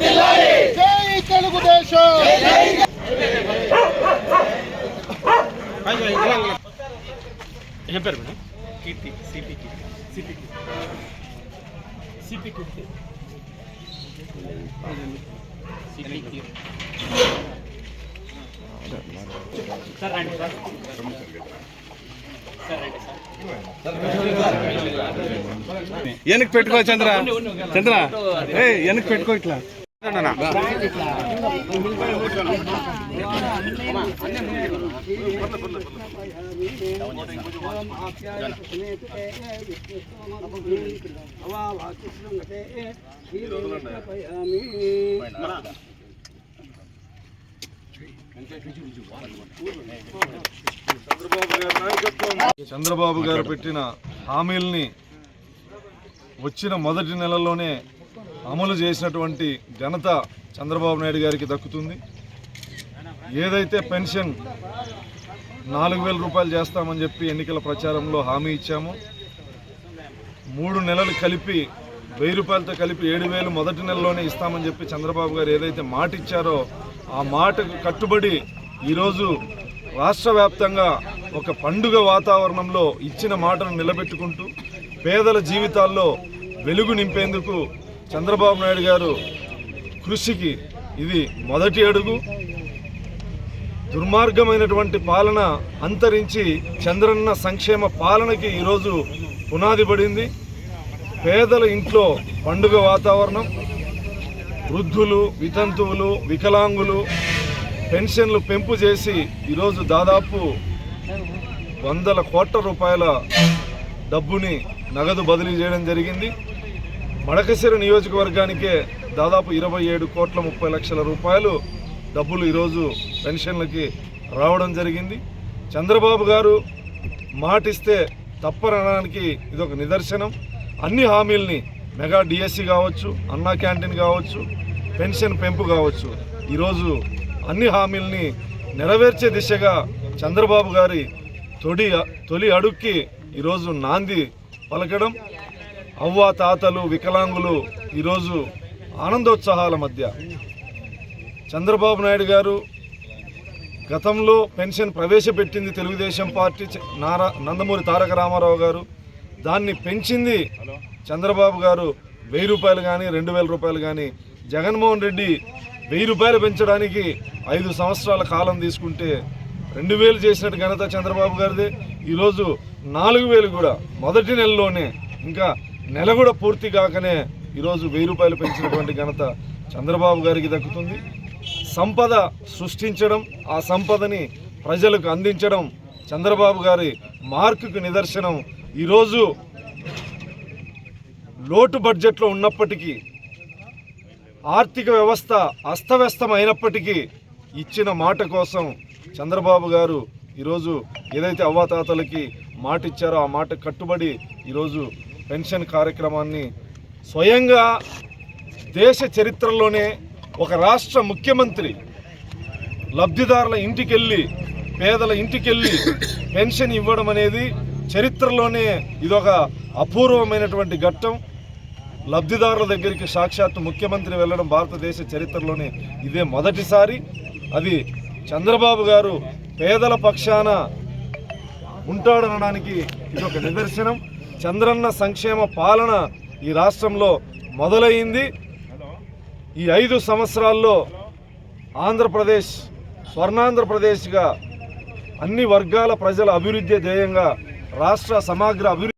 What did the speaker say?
జై తెలుగుదేశం. ఏం పేరు madam? Keerthi C P Keerthi C P Keerthi. C P Keerthi. C P Keerthi. Sir రండి sir. Sir రండి sir. వెనక్కి పెట్టుకో చంద్ర. చంద్ర. ఏ వెనక్కి పెట్టుకో ఇట్లా. చంద్రబాబు గారు పెట్టిన హామీల్ని వచ్చిన మొదటి నెలలోనే అమలు చేసినటువంటి ఘనత చంద్రబాబు నాయుడు గారికి దక్కుతుంది. ఏదైతే పెన్షన్ నాలుగు వేల రూపాయలు చేస్తామని చెప్పి ఎన్నికల ప్రచారంలో హామీ ఇచ్చాము మూడు నెలలు కలిపి వెయ్యి రూపాయలతో కలిపి ఏడు వేలు మొదటి నెలలోనే ఇస్తామని చెప్పి చంద్రబాబు గారు ఏదైతే మాట ఇచ్చారో ఆ మాటకు కట్టుబడి ఈరోజు రాష్ట్ర వ్యాప్తంగా ఒక పండుగ వాతావరణంలో ఇచ్చిన మాటను నిలబెట్టుకుంటూ పేదల జీవితాల్లో వెలుగు నింపేందుకు చంద్రబాబు నాయుడు గారు కృషికి ఇది మొదటి అడుగు. దుర్మార్గమైనటువంటి పాలన అంతరించి చంద్రన్న సంక్షేమ పాలనకి ఈరోజు పునాది పడింది. పేదల ఇంట్లో పండుగ వాతావరణం. వృద్ధులు వితంతువులు వికలాంగులు పెన్షన్లు పెంపు చేసి ఈరోజు దాదాపు వందల కోట్ల రూపాయల డబ్బుని నగదు బదిలీ చేయడం జరిగింది. మడకశిర నియోజకవర్గానికే దాదాపు ఇరవై ఏడు కోట్ల ముప్పై లక్షల రూపాయలు డబ్బులు ఈరోజు పెన్షన్లకి రావడం జరిగింది. చంద్రబాబు గారు మాటిస్తే తప్పరనడానికి ఇది ఒక నిదర్శనం. అన్ని హామీల్ని మెగా డిఎస్సి కావచ్చు అన్నా క్యాంటీన్ కావచ్చు పెన్షన్ పెంపు కావచ్చు. ఈరోజు అన్ని హామీల్ని నెరవేర్చే దిశగా చంద్రబాబు గారి తొడి తొలి అడుక్కి ఈరోజు నాంది పలకడం. అవ్వ తాతలు వికలాంగులు ఈరోజు ఆనందోత్సాహాల మధ్య. చంద్రబాబు నాయుడు గారు గతంలో పెన్షన్ ప్రవేశపెట్టింది తెలుగుదేశం పార్టీ నారా నందమూరి తారక రామారావు గారు. దాన్ని పెంచింది చంద్రబాబు గారు వెయ్యి రూపాయలు కానీ రెండు వేల రూపాయలు కానీ జగన్మోహన్ రెడ్డి వెయ్యి రూపాయలు పెంచడానికి ఐదు సంవత్సరాల కాలం తీసుకుంటే రెండు వేలు చేసినట్టు ఘనత చంద్రబాబు గారిదే. ఈరోజు నాలుగు వేలు కూడా మొదటి నెలలోనే ఇంకా నెల కూడా పూర్తి కాకనే ఈరోజు వెయ్యి రూపాయలు పెంచినటువంటి ఘనత చంద్రబాబు గారికి దక్కుతుంది. సంపద సృష్టించడం ఆ సంపదని ప్రజలకు అందించడం చంద్రబాబు గారి మార్కుకు నిదర్శనం. ఈరోజు లోటు బడ్జెట్లో ఉన్నప్పటికీ ఆర్థిక వ్యవస్థ అస్తవ్యస్తం అయినప్పటికీ ఇచ్చిన మాట కోసం చంద్రబాబు గారు ఈరోజు ఏదైతే అవ్వాతాతలకి మాట ఇచ్చారో ఆ మాట కట్టుబడి ఈరోజు పెన్షన్ కార్యక్రమాన్ని స్వయంగా దేశ చరిత్రలోనే ఒక రాష్ట్ర ముఖ్యమంత్రి లబ్ధిదారుల ఇంటికెళ్ళి పేదల ఇంటికెళ్ళి పెన్షన్ ఇవ్వడం అనేది చరిత్రలోనే ఇదొక అపూర్వమైనటువంటి ఘట్టం. లబ్ధిదారుల దగ్గరికి సాక్షాత్తు ముఖ్యమంత్రి వెళ్ళడం భారతదేశ చరిత్రలోనే ఇదే మొదటిసారి. అది చంద్రబాబు గారు పేదల పక్షాన ఉంటాడనడానికి ఇది ఒక నిదర్శనం. చంద్రన్న సంక్షేమ పాలన ఈ రాష్ట్రంలో మొదలైంది ఈ ఐదు సంవత్సరాల్లో ఆంధ్రప్రదేశ్ స్వర్ణాంధ్రప్రదేశ్గా అన్ని వర్గాల ప్రజల అభివృద్ధి ధ్యేయంగా రాష్ట్ర సమగ్ర అభివృద్ధి